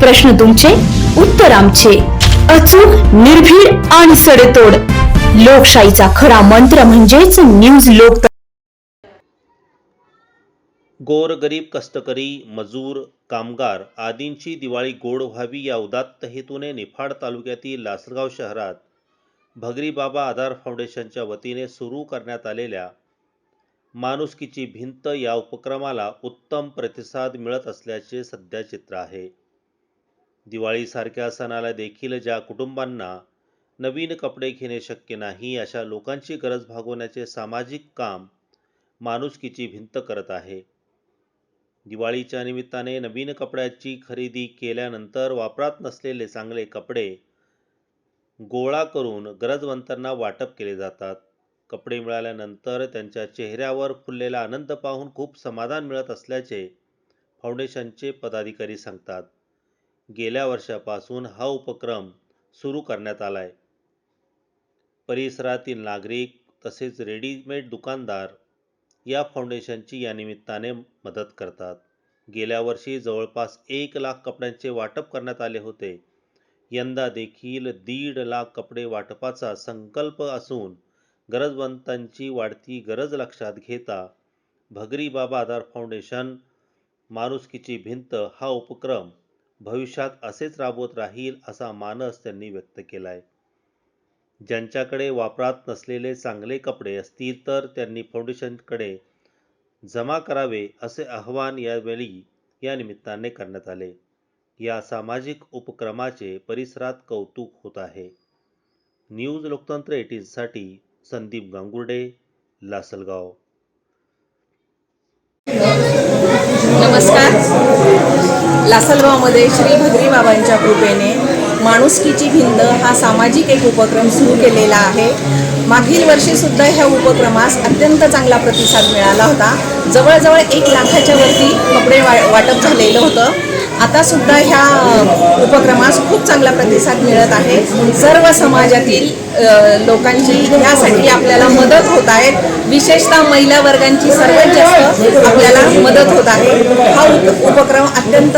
प्रश्न तुमचे उत्तर आमचे. अचूक निर्भीड आणि सडेतोड. लोकशाहीचा खरा मंत्र म्हणजेच न्यूज लोक गोरगरीब कष्टकरी मजूर कामगार आदींची दिवाळी गोड व्हावी या उदात्त हेतूने निफाड तालुक्यातील लासलगाव शहरात भगरी बाबा आधार फाउंडेशनच्या वतीने सुरू करण्यात आलेल्या माणुसकीची भिंत या उपक्रमाला उत्तम प्रतिसाद मिळत असल्याचे सध्या चित्र आहे. दिवाळीसारख्या सणाला देखील ज्या कुटुंबांना नवीन कपडे घेणे शक्य नाही अशा लोकांची गरज भागवण्याचे सामाजिक काम माणुसकीची भिंत करत आहे. दिवाळीच्या निमित्ताने नवीन कपड्याची खरेदी केल्यानंतर वापरात नसलेले चांगले कपडे गोळा करून गरजवंतांना वाटप केले जातात. कपडे मिळाल्यानंतर त्यांच्या चेहऱ्यावर फुललेला आनंद पाहून खूप समाधान मिळत असल्याचे फाउंडेशनचे पदाधिकारी सांगतात. गेल्या वर्षापासून हा उपक्रम सुरू करण्यात आला आहे परिसरातील नागरिक तसेच रेडीमेड दुकानदार या फाउंडेशनची या निमित्ताने मदत करतात. गेल्या वर्षी जवळपास एक लाख कपड्यांचे वाटप करण्यात आले होते. यंदा देखील दीड लाख कपडे वाटपाचा संकल्प असून गरजवंतांची वाढती गरज लक्षात घेता भगरी बाबा आधार फाउंडेशन माणुसकीची भिंत हा उपक्रम भविष्यात असेच राबवत राहील असा मानस त्यांनी व्यक्त केला आहे ज्यांच्याकडे वापरात नसलेले चांगले कपडे असतील तर त्यांनी फाउंडेशनकडे जमा करावे असे आवाहन यावेळी या निमित्ताने करण्यात आले. या सामाजिक उपक्रमाचे परिसरात कौतुक होत आहे. न्यूज लोकतंत्र एटीजसाठी संदीप गांगुर्डे लासलगाव. नमस्कार. लासलगावमध्ये श्री भद्री बाबांच्या कृपेने माणुसकीची भिंत हा सामाजिक एक उपक्रम सुरू केलेला आहे. मागील वर्षीसुद्धा ह्या उपक्रमास अत्यंत चांगला प्रतिसाद मिळाला होता. जवळजवळ एक लाखाच्या वरती कपडे वा वाटप झालेलं होतं. आता सुद्धा ह्या उपक्रमास खूप चांगला प्रतिसाद मिळत आहे. सर्व समाजातील लोकांची ह्यासाठी आपल्याला मदत होत आहे. विशेषतः महिला वर्गांची सर्वात जास्त आपल्याला मदत होत आहे. हा उप उपक्रम अत्यंत